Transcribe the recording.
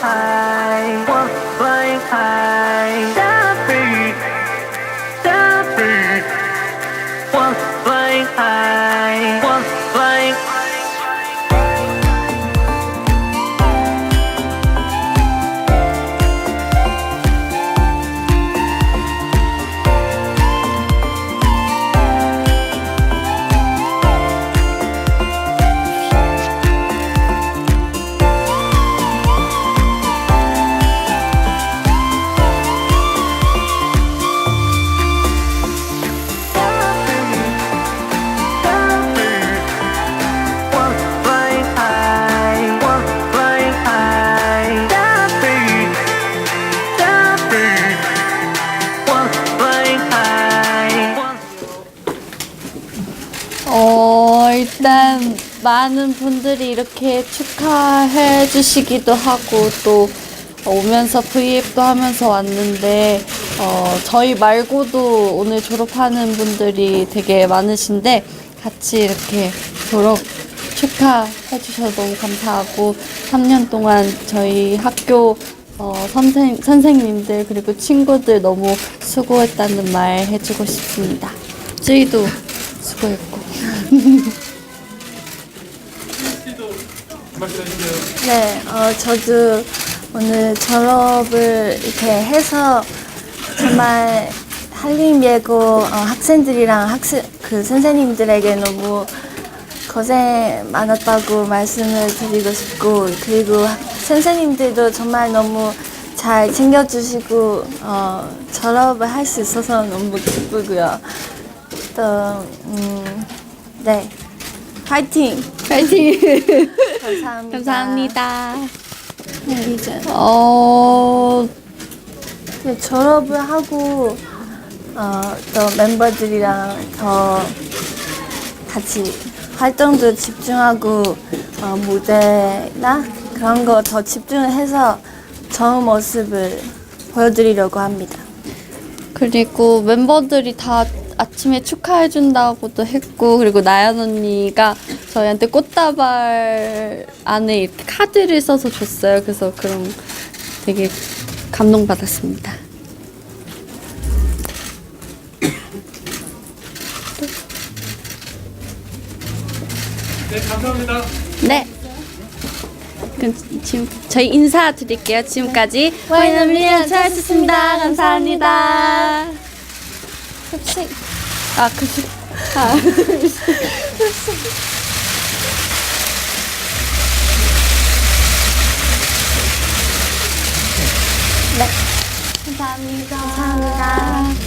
high, one flying high. Daffy, Daffy, one flying high. 일단 많은 분들이 이렇게 축하해 주시기도 하고 또 오면서 V앱도 하면서 왔는데 어, 저희 말고도 오늘 졸업하는 분들이 되게 많으신데 같이 이렇게 졸업 축하해 주셔서 너무 감사하고 3년 동안 저희 학교 어, 선생, 선생님들 그리고 친구들 너무 수고했다는 말 해주고 싶습니다. 저희도 수고했고. 네, 어, 저도 오늘 졸업을 이렇게 해서 정말 한림 예고 어, 학생들이랑 학생 그 선생님들에게 너무 고생 많았다고 말씀을 드리고 싶고 그리고 학- 선생님들도 정말 너무 잘 챙겨주시고 어, 졸업을 할 수 있어서 너무 기쁘고요. 또 음, 네, 파이팅! 파이팅. 감사합니다. 감사합니다. 네, 이제 어, 네, 졸업을 하고 어, 또 멤버들이랑 더 같이 활동도 집중하고 어, 무대나 그런 거 더 집중을 해서 좋은 모습을 보여드리려고 합니다. 그리고 멤버들이 다 아침에 축하해준다고도 했고 그리고 나연 언니가 저희한테 꽃다발 안에 이렇게 카드를 써서 줬어요. 그래서 그런 되게 감동받았습니다. 네, 감사합니다. 네. 그럼 지금 저희 인사드릴게요. 지금까지 와이너밀리언 차였습니다. 감사합니다. 급식. 아 급식. 아. 네. 감사합니다. 감사합니다.